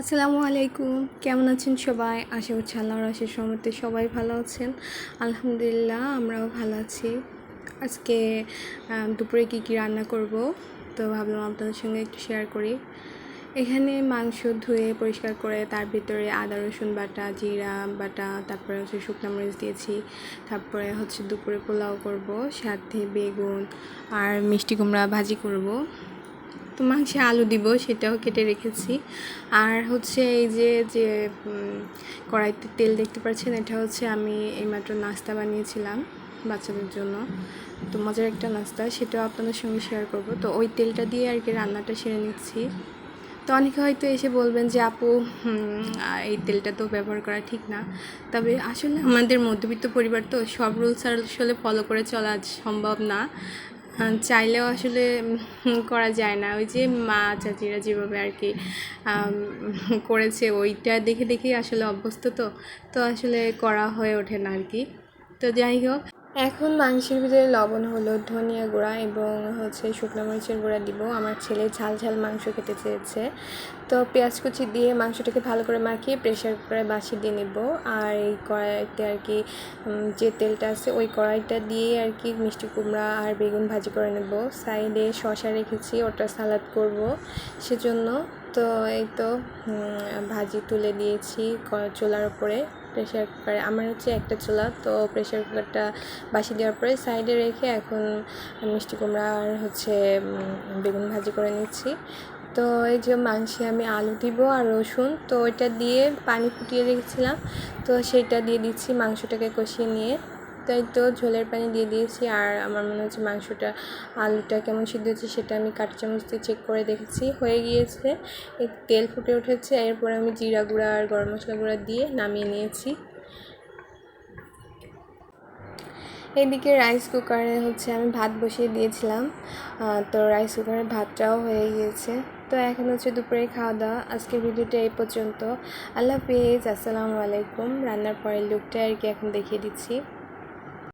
আসসালামু আলাইকুম। কেমন আছেন সবাই? আশা করছি আল্লাহর আশিস রহমতে সবাই ভালো আছেন। আলহামদুলিল্লাহ, আমরাও ভালো আছি। আজকে দুপুরে কী কী রান্না করব? তো ভাবলাম আপনাদের সঙ্গে একটু শেয়ার করি। এখানে মাংস ধুয়ে পরিষ্কার করে তার ভিতরে আদা, রসুন বাটা, জিরা বাটা, তারপরে হচ্ছে শুকনো মরিচ দিয়েছি। তারপরে হচ্ছে দুপুরে পোলাও করব, সাথে বেগুন আর মিষ্টি কুমড়া ভাজি করব। তো মাংসে আলু দিব, সেটাও কেটে রেখেছি। আর হচ্ছে এই যে যে কড়াইতে তেল দেখতে পাচ্ছেন, এটা হচ্ছে আমি এইমাত্র নাস্তা বানিয়েছিলাম বাচ্চাদের জন্য। তো মজার একটা নাস্তা, সেটাও আপনাদের সঙ্গে শেয়ার করব। তো ওই তেলটা দিয়ে আর কি রান্নাটা সেরে নিচ্ছি। তো অনেকে হয়তো এসে বলবেন যে, আপু এই তেলটা তো ব্যবহার করা ঠিক না। তবে আসলে আমাদের মধ্যবিত্ত পরিবার তো সব রুলস আসলে ফলো করে চলা সম্ভব না। চাইলেও আসলে করা যায় না। ওই যে মা চাচিরা যেভাবে আর কি করেছে, ওইটা দেখে দেখেই আসলে অভ্যস্ত তো তো আসলে করা হয়ে ওঠে না আর কি। তো যাই হোক। এখন মাংসের ভিতরে লবণ, হলুদ, ধনিয়া গুঁড়া এবং হচ্ছে শুকনো মরিচের গুঁড়া দিব। আমার ছেলে ঝাল ঝাল মাংস খেতে চেয়েছে। তো পেঁয়াজ কুচি দিয়ে মাংসটাকে ভালো করে মাখিয়ে প্রেশার কুকারে বাসি দিয়ে নেব। আর এই কড়াইতে আর কি যে তেলটা আছে ওই কড়াইটা দিয়ে আর কি মিষ্টি কুমড়া আর বেগুন ভাজি করে নেব। সাইডে শশা রেখেছি, ওটা সালাদ করব সেজন্য। তো এই তো ভাজি তুলে দিয়েছি চুলার উপরে প্রেশার কুকারে। আমার হচ্ছে একটা চুলা, তো প্রেশার কুকারটা বাসি দেওয়ার পরে সাইডে রেখে এখন মিষ্টি কুমড়া আর হচ্ছে বেগুন ভাজি করে নিচ্ছি। তো এই যে মাংসে আমি আলু দিব আর রসুন, তো ওইটা দিয়ে পানি ফুটিয়ে রেখেছিলাম। তো সেইটা দিয়ে দিচ্ছি মাংসটাকে কষিয়ে নিয়ে। তাই তো ঝোলের পানি দিয়ে দিয়েছি আর আমার মনে হচ্ছে মাংসটা, আলুটা কেমন সিদ্ধ হচ্ছে সেটা আমি কাঁটা চামচ দিয়ে চেক করে দেখেছি। হয়ে গিয়েছে তেল ফুটে উঠেছে, এরপর আমি জিরা গুঁড়া আর গরম মশলা গুঁড়া দিয়ে নামিয়ে নিয়েছি। এইদিকে রাইস কুকারে হচ্ছে আমি ভাত বসিয়ে দিয়েছিলাম তো রাইস কুকারে ভাতটাও হয়ে গিয়েছে। তো এখন হচ্ছে দুপুরে খাওয়া দাওয়া আজকের ভিডিওটা এই পর্যন্ত। আল্লাহ হাফিজ, আসসালামু আলাইকুম। রান্নার পরের লুকটা আর কি এখন দেখিয়ে দিচ্ছি।